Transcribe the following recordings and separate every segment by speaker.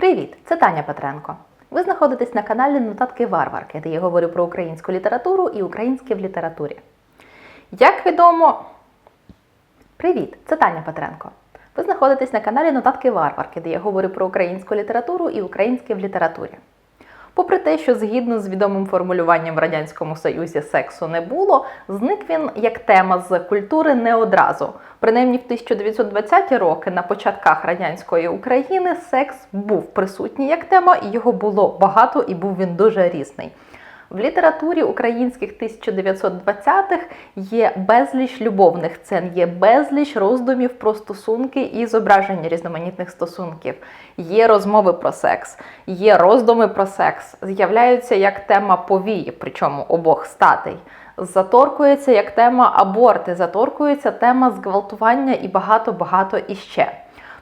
Speaker 1: Привіт! Це Таня Петренко. Ви знаходитесь на каналі Нотатки Варварки, де я говорю про українську літературу і українське в літературі. Як відомо. Привіт! Це Таня Петренко. Ви знаходитесь на каналі Нотатки Варварки, де я говорю про українську літературу і українське в літературі. Попри те, що згідно з відомим формулюванням в Радянському Союзі сексу не було, зник він як тема з культури не одразу. Принаймні в 1920-ті роки на початках радянської України секс був присутній як тема, і його було багато, і був він дуже різний. В літературі українських 1920-х є безліч любовних сцен, є безліч роздумів про стосунки і зображення різноманітних стосунків. Є розмови про секс, є роздуми про секс, з'являються як тема повії, причому обох статей. Заторкується як тема аборти, заторкується тема зґвалтування і багато-багато іще.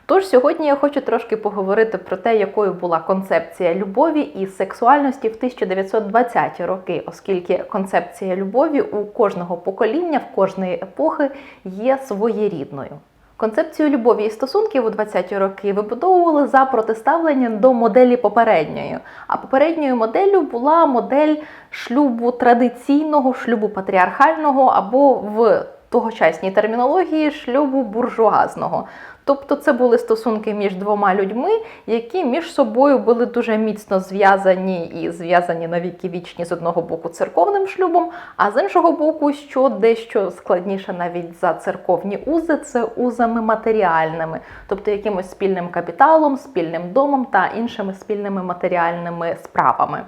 Speaker 1: Тож сьогодні я хочу трошки поговорити про те, якою була концепція любові і сексуальності в 1920-ті роки, оскільки концепція любові у кожного покоління, в кожної епохи є своєрідною. Концепцію любові і стосунків у 20-ті роки вибудовували за протиставленням до моделі попередньої. А попередньою моделлю була модель шлюбу традиційного, шлюбу патріархального або в тогочасній термінології шлюбу буржуазного. Тобто це були стосунки між двома людьми, які між собою були дуже міцно зв'язані і зв'язані на віки вічні з одного боку церковним шлюбом, а з іншого боку, що дещо складніше навіть за церковні узи, це узами матеріальними, тобто якимось спільним капіталом, спільним домом та іншими спільними матеріальними справами.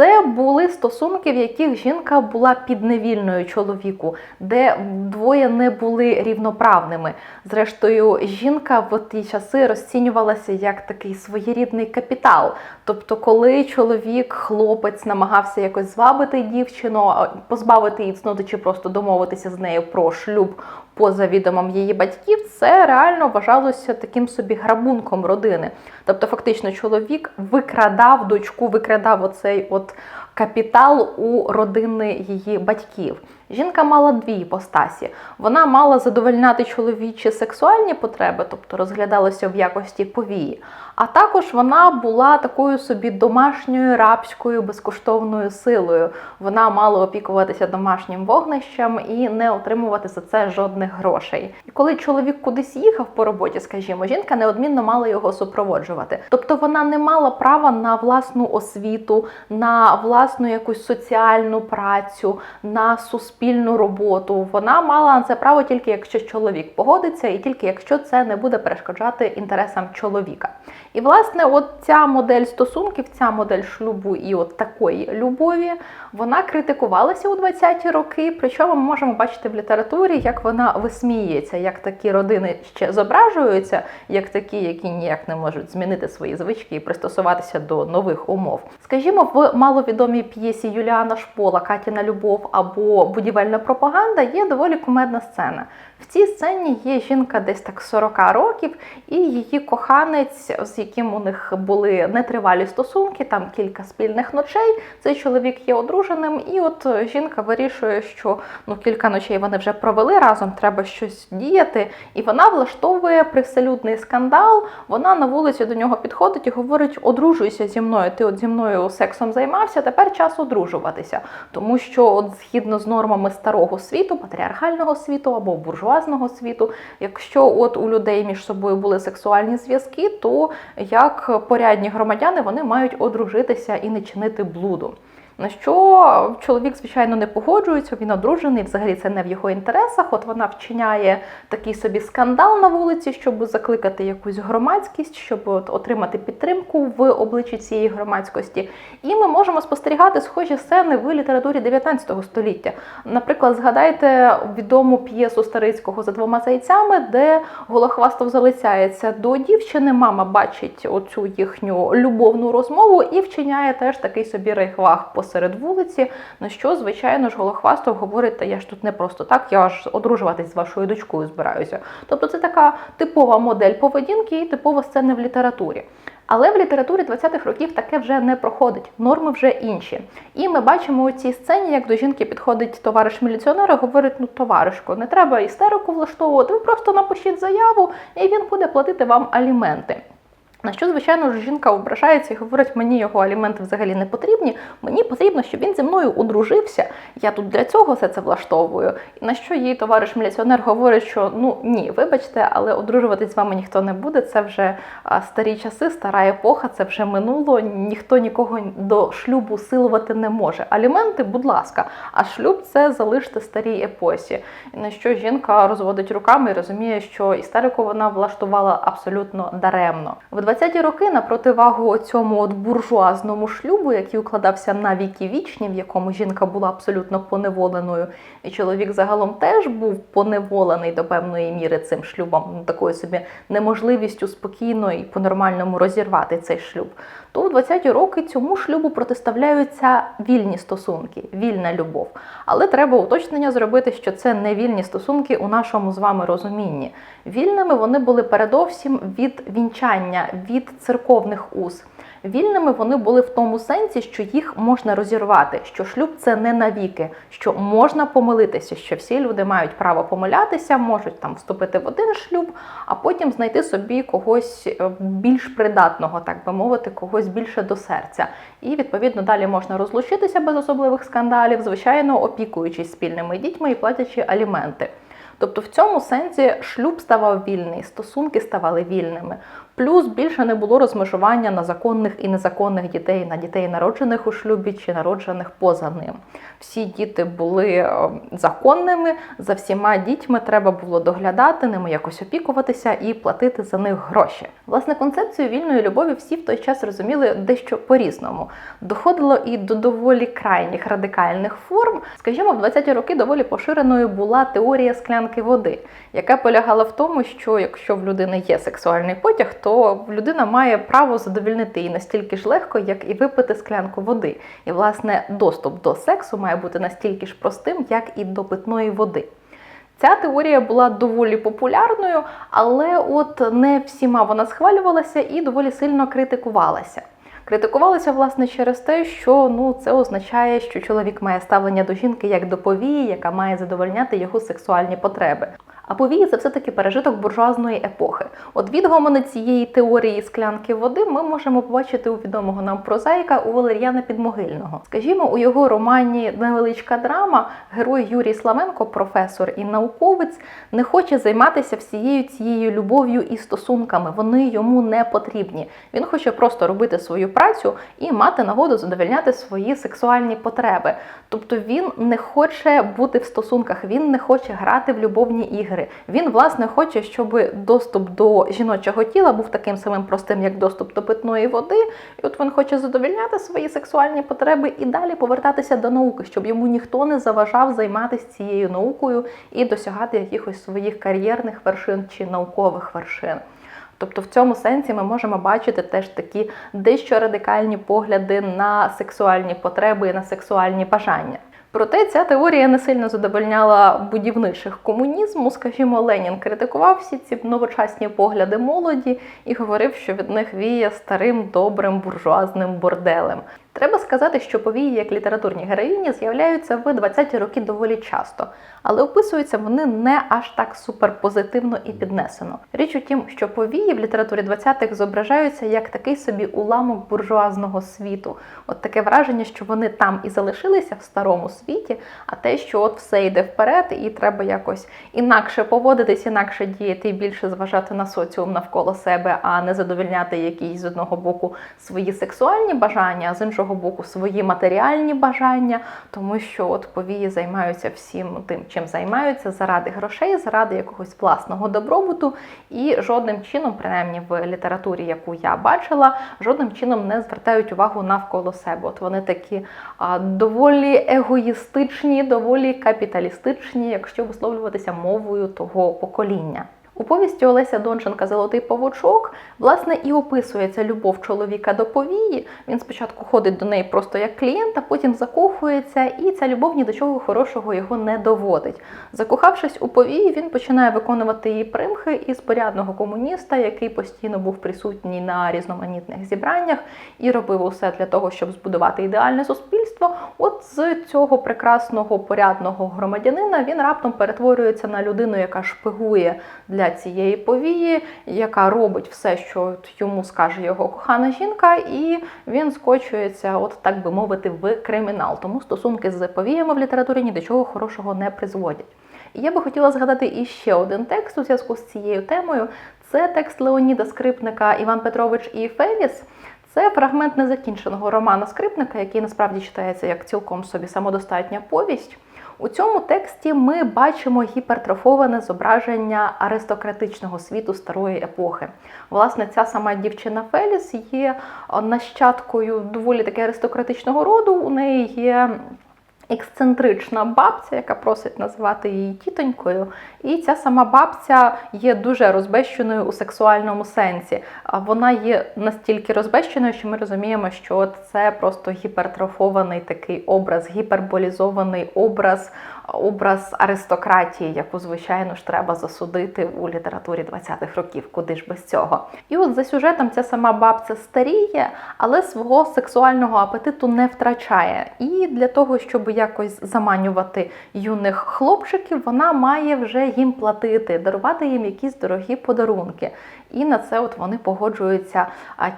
Speaker 1: Це були стосунки, в яких жінка була підневільною чоловіку, де двоє не були рівноправними. Зрештою, жінка в ті часи розцінювалася як такий своєрідний капітал. Тобто, коли чоловік, хлопець намагався якось звабити дівчину, позбавити її цноти чи просто домовитися з нею про шлюб поза відомом її батьків, це реально вважалося таким собі грабунком родини. Тобто, фактично, чоловік викрадав дочку, викрадав оцей от капітал у родини її батьків. Жінка мала дві іпостасі. Вона мала задовольняти чоловічі сексуальні потреби, тобто розглядалася в якості повії. А також вона була такою собі домашньою рабською безкоштовною силою. Вона мала опікуватися домашнім вогнищем і не отримувати за це жодних грошей. І коли чоловік кудись їхав по роботі, скажімо, жінка неодмінно мала його супроводжувати. Тобто вона не мала права на власну освіту, на власну якусь соціальну працю, на суспільну роботу. Вона мала на це право тільки якщо чоловік погодиться, і тільки якщо це не буде перешкоджати інтересам чоловіка. І, власне, от ця модель стосунків, ця модель шлюбу і от такої любові, вона критикувалася у 20-ті роки. Причому ми можемо бачити в літературі, як вона висміюється, як такі родини ще зображуються, як такі, які ніяк не можуть змінити свої звички і пристосуватися до нових умов. Скажімо, в маловідомій п'єсі Юліана Шпола Катіна Любов або Будівельна пропаганда є доволі кумедна сцена. В цій сцені є жінка десь так 40 років, і її коханець, з яким у них були нетривалі стосунки, там кілька спільних ночей. Цей чоловік є одруженим, і от жінка вирішує, що ну кілька ночей вони вже провели разом, треба щось діяти. І вона влаштовує привселюдний скандал. Вона на вулиці до нього підходить і говорить: одружуйся зі мною. Ти от зі мною сексом займався, тепер час одружуватися. Тому що, от згідно з нормами старого світу, патріархального світу або буржуазного світу, якщо от у людей між собою були сексуальні зв'язки, то як порядні громадяни вони мають одружитися і не чинити блуду. На що чоловік, звичайно, не погоджується, він одружений, взагалі це не в його інтересах. От вона вчиняє такий собі скандал на вулиці, щоб закликати якусь громадськість, щоб от отримати підтримку в обличчі цієї громадськості. І ми можемо спостерігати схожі сцени в літературі 19 століття. Наприклад, згадайте відому п'єсу Старицького за двома зайцями, де Голохвастов залицяється до дівчини. Мама бачить оцю їхню любовну розмову і вчиняє теж такий собі рейхвах посеред вулиці. На що, звичайно ж, Голохвастов говорить, та я ж тут не просто так, я аж одружуватись з вашою дочкою збираюся. Тобто це така типова модель поведінки і типова сцена в літературі. Але в літературі 20-х років таке вже не проходить, норми вже інші. І ми бачимо у цій сцені, як до жінки підходить товариш міліціонер і говорить: ну, товаришко, не треба істерику влаштовувати, ви просто напишіть заяву, і він буде платити вам аліменти. На що, звичайно жінка ображається і говорить, мені його аліменти взагалі не потрібні. Мені потрібно, щоб він зі мною одружився. Я тут для цього все це влаштовую. І на що її товариш міліціонер говорить, що ну ні, вибачте, але одружуватись з вами ніхто не буде. Це вже старі часи, стара епоха, це вже минуло. Ніхто нікого до шлюбу силувати не може. Аліменти, будь ласка, а шлюб це залиште старій епосі. І на що жінка розводить руками і розуміє, що істерику вона влаштувала абсолютно даремно. В 20-ті роки на противагу цьому от буржуазному шлюбу, який укладався на віки вічні, в якому жінка була абсолютно поневоленою, і чоловік загалом теж був поневолений до певної міри цим шлюбом, ну, такою собі неможливістю спокійно і по-нормальному розірвати цей шлюб. То в 20-ті роки цьому шлюбу протиставляються вільні стосунки, вільна любов. Але треба уточнення зробити, що це не вільні стосунки у нашому з вами розумінні. Вільними вони були передовсім від вінчання, від церковних уз. Вільними вони були в тому сенсі, що їх можна розірвати, що шлюб це не навіки, що можна помилитися, що всі люди мають право помилятися, можуть там вступити в один шлюб, а потім знайти собі когось е, більш придатного, так би мовити, когось більше до серця. І відповідно далі можна розлучитися без особливих скандалів, звичайно, опікуючись спільними дітьми і платячи аліменти. Тобто в цьому сенсі шлюб ставав вільний, стосунки ставали вільними. Плюс більше не було розмежування на законних і незаконних дітей, на дітей, народжених у шлюбі чи народжених поза ним. Всі діти були е, законними, за всіма дітьми треба було доглядати, ними якось опікуватися і платити за них гроші. Власне, концепцію вільної любові всі в той час розуміли дещо по-різному. Доходило і до доволі крайніх радикальних форм. Скажімо, в 20-ті роки доволі поширеною була теорія склянки води, яка полягала в тому, що якщо в людини є сексуальний потяг, то людина має право задовільнити її настільки ж легко, як і випити склянку води. І, власне, доступ до сексу має бути настільки ж простим, як і до питної води. Ця теорія була доволі популярною, але от не всіма вона схвалювалася і доволі сильно критикувалася. Критикувалися, власне, через те, що ну це означає, що чоловік має ставлення до жінки як до повії, яка має задовольняти його сексуальні потреби. А повії це все-таки пережиток буржуазної епохи. От відгомони цієї теорії склянки води ми можемо побачити у відомого нам прозаїка у Валер'яна Підмогильного. Скажімо, у його романі Невеличка драма герой Юрій Славенко, професор і науковець, не хоче займатися всією цією любов'ю і стосунками. Вони йому не потрібні. Він хоче просто робити свою працю і мати нагоду задовольняти свої сексуальні потреби. Тобто він не хоче бути в стосунках, він не хоче грати в любовні ігри. Він, власне, хоче, щоб доступ до жіночого тіла був таким самим простим, як доступ до питної води. І от він хоче задовільняти свої сексуальні потреби і далі повертатися до науки, щоб йому ніхто не заважав займатися цією наукою і досягати якихось своїх кар'єрних вершин чи наукових вершин. Тобто в цьому сенсі ми можемо бачити теж такі дещо радикальні погляди на сексуальні потреби і на сексуальні бажання. Проте ця теорія не сильно задовольняла будівничих комунізму. Скажімо, Ленін критикував всі ці новочасні погляди молоді і говорив, що від них віє старим добрим буржуазним борделем. Треба сказати, що повії як літературні героїні з'являються в 20-ті роки доволі часто, але описуються вони не аж так суперпозитивно і піднесено. Річ у тім, що повії в літературі 20-х зображаються як такий собі уламок буржуазного світу. От таке враження, що вони там і залишилися в старому світі, а те, що от все йде вперед, і треба якось інакше поводитись, інакше діяти і більше зважати на соціум навколо себе, а не задовільняти якісь з одного боку свої сексуальні бажання, а з іншого боку свої матеріальні бажання, тому що от повії займаються всім тим, чим займаються, заради грошей, заради якогось власного добробуту, і жодним чином, принаймні в літературі, яку я бачила, жодним чином не звертають увагу навколо себе. От вони такі а, доволі егоїстичні, доволі капіталістичні, якщо висловлюватися мовою того покоління. У повісті Олеся Донченка Золотий павучок власне і описується любов чоловіка до повії. Він спочатку ходить до неї просто як клієнт, а потім закохується, і ця любов ні до чого хорошого його не доводить. Закохавшись у повії, він починає виконувати її примхи із порядного комуніста, який постійно був присутній на різноманітних зібраннях і робив усе для того, щоб збудувати ідеальне суспільство. От з цього прекрасного порядного громадянина він раптом перетворюється на людину, яка шпигує для цієї повії, яка робить все, що йому скаже його кохана жінка, і він скочується, от так би мовити, в кримінал. Тому стосунки з повіями в літературі ні до чого хорошого не призводять. І я би хотіла згадати іще один текст у зв'язку з цією темою. Це текст Леоніда Скрипника Іван Петрович і Феліс. Це фрагмент незакінченого романа Скрипника, який насправді читається як цілком собі самодостатня повість. У цьому тексті ми бачимо гіпертрофоване зображення аристократичного світу старої епохи. Власне, ця сама дівчина Феліс є нащадкою доволі таки аристократичного роду. У неї є ексцентрична бабця, яка просить називати її тітонькою. І ця сама бабця є дуже розбещеною у сексуальному сенсі. А Вона є настільки розбещеною, що ми розуміємо, що це просто гіпертрофований такий образ, гіперболізований образ, образ аристократії, яку, звичайно ж, треба засудити у літературі 20-х років. Куди ж без цього? І от за сюжетом ця сама бабця старіє, але свого сексуального апетиту не втрачає. І для того, щоб якось заманювати юних хлопчиків, вона має вже їм платити, дарувати їм якісь дорогі подарунки. І на це от вони погоджуються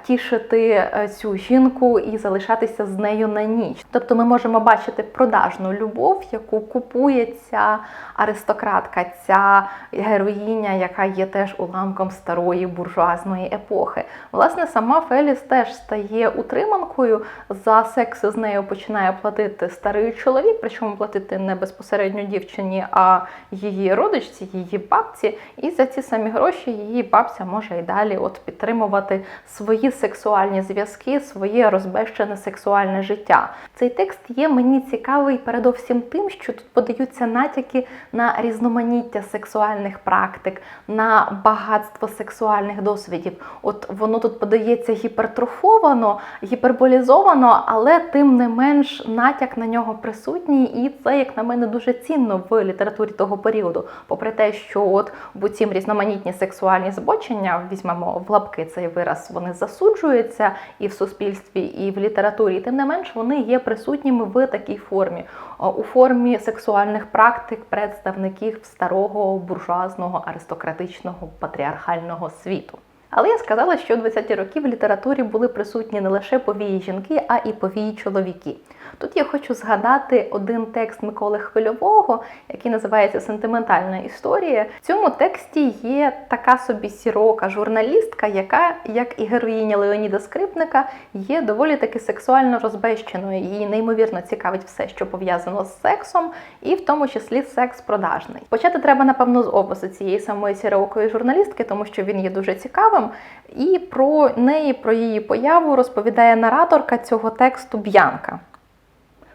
Speaker 1: тішити е, цю жінку і залишатися з нею на ніч. Тобто ми можемо бачити продажну любов, яку купує ця аристократка, ця героїня, яка є теж уламком старої буржуазної епохи. Власне, сама Феліс теж стає утриманкою. За секс з нею починає платити старий чоловік, причому платити не безпосередньо дівчині, а її родичці, її бабці. І за ці самі гроші її бабця може і далі от підтримувати свої сексуальні зв'язки, своє розбещене сексуальне життя. Цей текст є мені цікавий передовсім тим, що тут подаються натяки на різноманіття сексуальних практик, на багатство сексуальних досвідів. От воно тут подається гіпертрофовано, гіперболізовано, але тим не менш натяк на нього присутній, і це, як на мене, дуже цінно в літературі того періоду. Попри те, що от в цім різноманітні сексуальні збочення, візьмемо в лапки цей вираз, вони засуджуються і в суспільстві, і в літературі. Тим не менш, вони є присутніми в такій формі, у формі сексуальних практик представників старого буржуазного аристократичного патріархального світу. Але я сказала, що у 20-ті роки в літературі були присутні не лише повії жінки, а і повії чоловіки. Тут я хочу згадати один текст Миколи Хвильового, який називається Сентиментальна історія. В цьому тексті є така собі сірока журналістка, яка, як і героїня Леоніда Скрипника, є доволі таки сексуально розбещеною. Її неймовірно цікавить все, що пов'язано з сексом, і в тому числі секс продажний. Почати треба, напевно, з опису цієї самої сірокої журналістки, тому що він є дуже цікавим. І про неї, про її появу розповідає нараторка цього тексту Б'янка.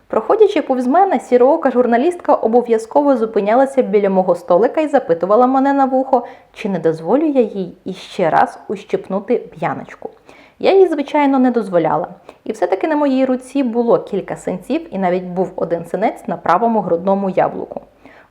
Speaker 1: Проходячи повз мене, сіроока журналістка обов'язково зупинялася біля мого столика і запитувала мене на вухо, чи не дозволю я їй іще раз ущипнути п'яночку. Я їй, звичайно, не дозволяла. І все-таки на моїй руці було кілька синців, і навіть був один синець на правому грудному яблуку.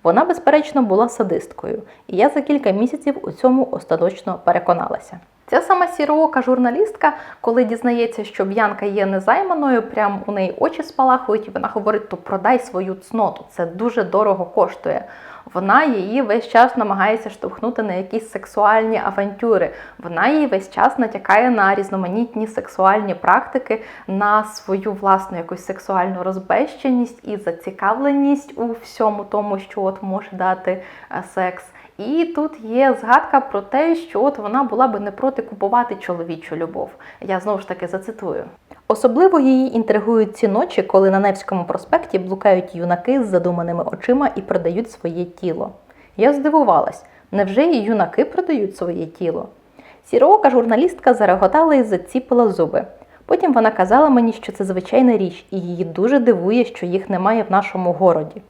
Speaker 1: Вона, безперечно, була садисткою, і я за кілька місяців у цьому остаточно переконалася. Ця сама сіроока журналістка, коли дізнається, що Б'янка є незайманою, прям у неї очі спалахують, і вона говорить: то продай свою цноту, це дуже дорого коштує. Вона її весь час намагається штовхнути на якісь сексуальні авантюри. Вона її весь час натякає на різноманітні сексуальні практики, на свою власну якусь сексуальну розбещеність і зацікавленість у всьому тому, що от може дати е, секс. І тут є згадка про те, що от вона була би не проти купувати чоловічу любов. Я знову ж таки зацитую. Особливо її інтригують ці ночі, коли на Невському проспекті блукають юнаки з задуманими очима і продають своє тіло. Я здивувалась, невже і юнаки продають своє тіло? Сіроока журналістка зареготала і заціпила зуби. Потім вона казала мені, що це звичайна річ, і її дуже дивує, що їх немає в нашому городі.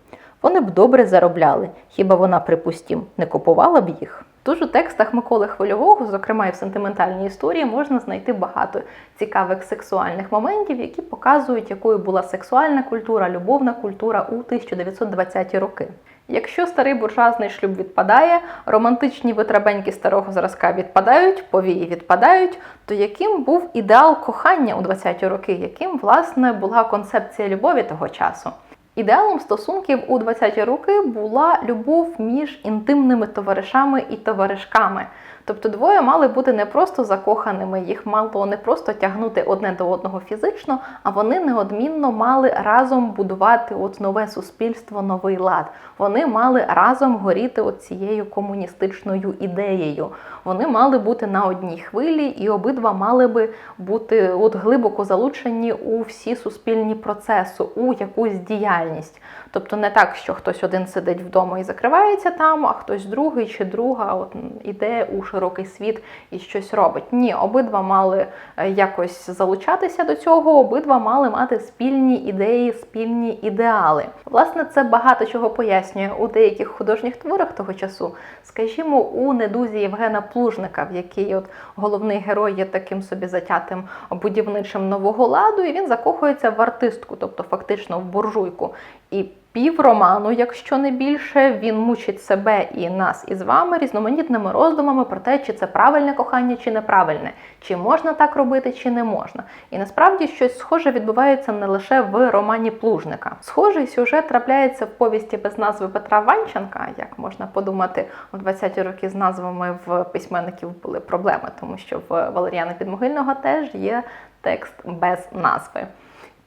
Speaker 1: Вони б добре заробляли, хіба вона, припустім, не купувала б їх? Тож у текстах Миколи Хвильового, зокрема і в сентиментальній історії, можна знайти багато цікавих сексуальних моментів, які показують, якою була сексуальна культура, любовна культура у 1920-ті роки. Якщо старий буржуазний шлюб відпадає, романтичні витрабеньки старого зразка відпадають, повії відпадають, то яким був ідеал кохання у 20-ті роки, яким власне була концепція любові того часу? Ідеалом стосунків у 20-ті роки була любов між інтимними товаришами і товаришками. Тобто двоє мали бути не просто закоханими, їх мало не просто тягнути одне до одного фізично, а вони неодмінно мали разом будувати от нове суспільство, новий лад. Вони мали разом горіти от цією комуністичною ідеєю. Вони мали бути на одній хвилі, і обидва мали би бути от глибоко залучені у всі суспільні процеси, у якусь діяльність. Тобто не так, що хтось один сидить вдома і закривається там, а хтось другий чи друга от іде у широкий світ і щось робить. Ні, обидва мали е, якось залучатися до цього, обидва мали мати спільні ідеї, спільні ідеали. Власне, це багато чого пояснює у деяких художніх творах того часу. Скажімо, у недузі Євгена Плужника, в якій от головний герой є таким собі затятим будівничим нового ладу, і він закохується в артистку, тобто фактично в буржуйку. І пів роману, якщо не більше, він мучить себе і нас із вами різноманітними роздумами про те, чи це правильне кохання, чи неправильне, чи можна так робити, чи не можна. І насправді щось схоже відбувається не лише в романі Плужника. Схожий сюжет трапляється в повісті без назви Петра Ванченка, як можна подумати, у 20-ті роки з назвами в письменників були проблеми, тому що в Валеріана Підмогильного теж є текст без назви.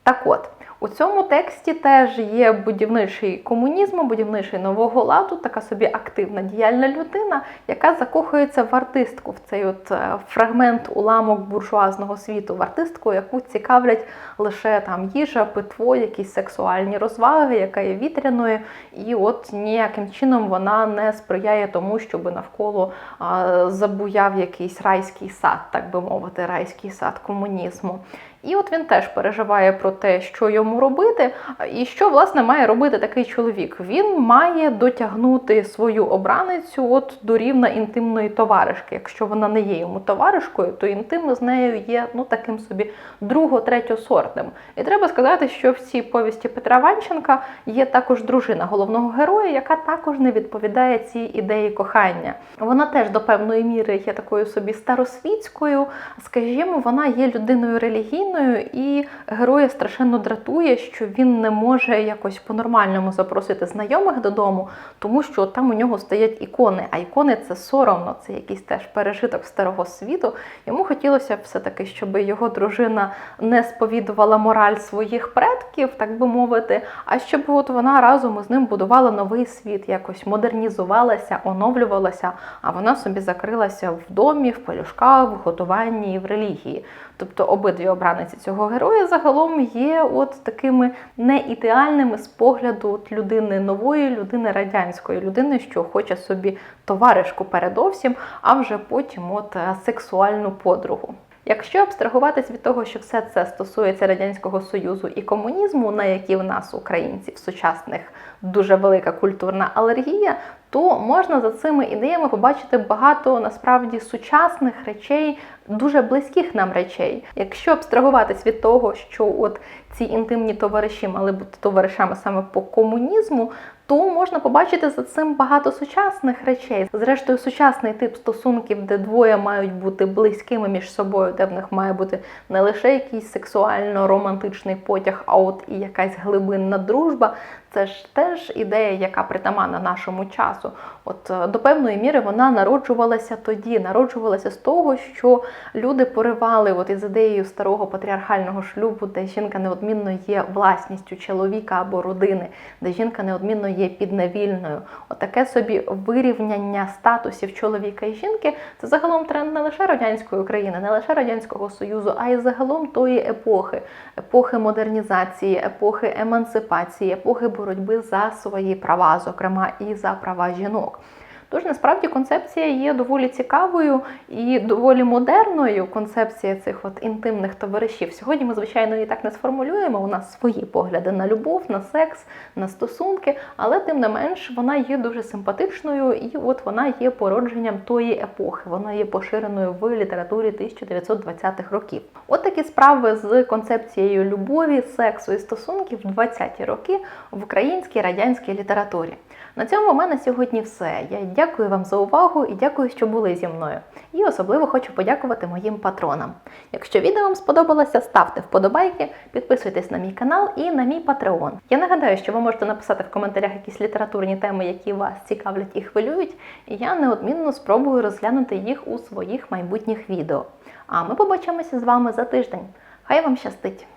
Speaker 1: Так от. У цьому тексті теж є будівничий комунізму, будівничий нового ладу, така собі активна діяльна людина, яка закохується в артистку, в цей от е, фрагмент уламок буржуазного світу, в артистку, яку цікавлять лише там їжа, питво, якісь сексуальні розваги, яка є вітряною, і от ніяким чином вона не сприяє тому, щоб навколо забуяв якийсь райський сад, так би мовити, райський сад комунізму. І от він теж переживає про те, що йому робити, і що власне має робити такий чоловік. Він має дотягнути свою обраницю от до рівна інтимної товаришки. Якщо вона не є йому товаришкою, то інтим з нею є ну таким собі друго-третьосортним. І треба сказати, що в цій повісті Петра Ванченка є також дружина головного героя, яка також не відповідає цій ідеї кохання. Вона теж до певної міри є такою собі старосвітською, скажімо, вона є людиною релігійною людиною, і героя страшенно дратує, що він не може якось по-нормальному запросити знайомих додому, тому що там у нього стоять ікони. А ікони це соромно, це якийсь теж пережиток старого світу. Йому хотілося все-таки, щоб його дружина не сповідувала мораль своїх предків, так би мовити, а щоб от вона разом із ним будувала новий світ, якось модернізувалася, оновлювалася, а вона собі закрилася в домі, в пелюшках, в готуванні і в релігії. Тобто обидві обраниці цього героя загалом є от такими не ідеальними з погляду от людини нової, людини радянської, людини, що хоче собі товаришку передовсім, а вже потім от е, сексуальну подругу. Якщо абстрагуватись від того, що все це стосується радянського союзу і комунізму, на які в нас українців сучасних дуже велика культурна алергія, то можна за цими ідеями побачити багато насправді сучасних речей, дуже близьких нам речей. Якщо абстрагуватись від того, що от ці інтимні товариші мали бути товаришами саме по комунізму, то можна побачити за цим багато сучасних речей. Зрештою, сучасний тип стосунків, де двоє мають бути близькими між собою, де в них має бути не лише якийсь сексуально-романтичний потяг, а от і якась глибинна дружба. Це ж теж ідея, яка притаманна нашому часу. От е, до певної міри вона народжувалася тоді, народжувалася з того, що люди поривали от із ідеєю старого патріархального шлюбу, де жінка неодмінно є власністю чоловіка або родини, де жінка неодмінно є підневільною. Отаке от собі вирівняння статусів чоловіка і жінки це загалом тренд не лише радянської України, не лише радянського союзу, а й загалом тої епохи, епохи модернізації, епохи емансипації, епохи боротьби за свої права, зокрема і за права жінок. Тож насправді концепція є доволі цікавою і доволі модерною. Концепція цих от інтимних товаришів. Сьогодні ми, звичайно, її так не сформулюємо. У нас свої погляди на любов, на секс, на стосунки, але тим не менш вона є дуже симпатичною, і от вона є породженням тої епохи. Вона є поширеною в літературі 1920-х років. От такі справи з концепцією любові, сексу і стосунків в 20-ті роки в українській радянській літературі. На цьому в мене сьогодні все. Я дякую вам за увагу і дякую, що були зі мною. І особливо хочу подякувати моїм патронам. Якщо відео вам сподобалося, ставте вподобайки, підписуйтесь на мій канал і на мій патреон. Я нагадаю, що ви можете написати в коментарях якісь літературні теми, які вас цікавлять і хвилюють, і я неодмінно спробую розглянути їх у своїх майбутніх відео. А ми побачимося з вами за тиждень. Хай вам щастить!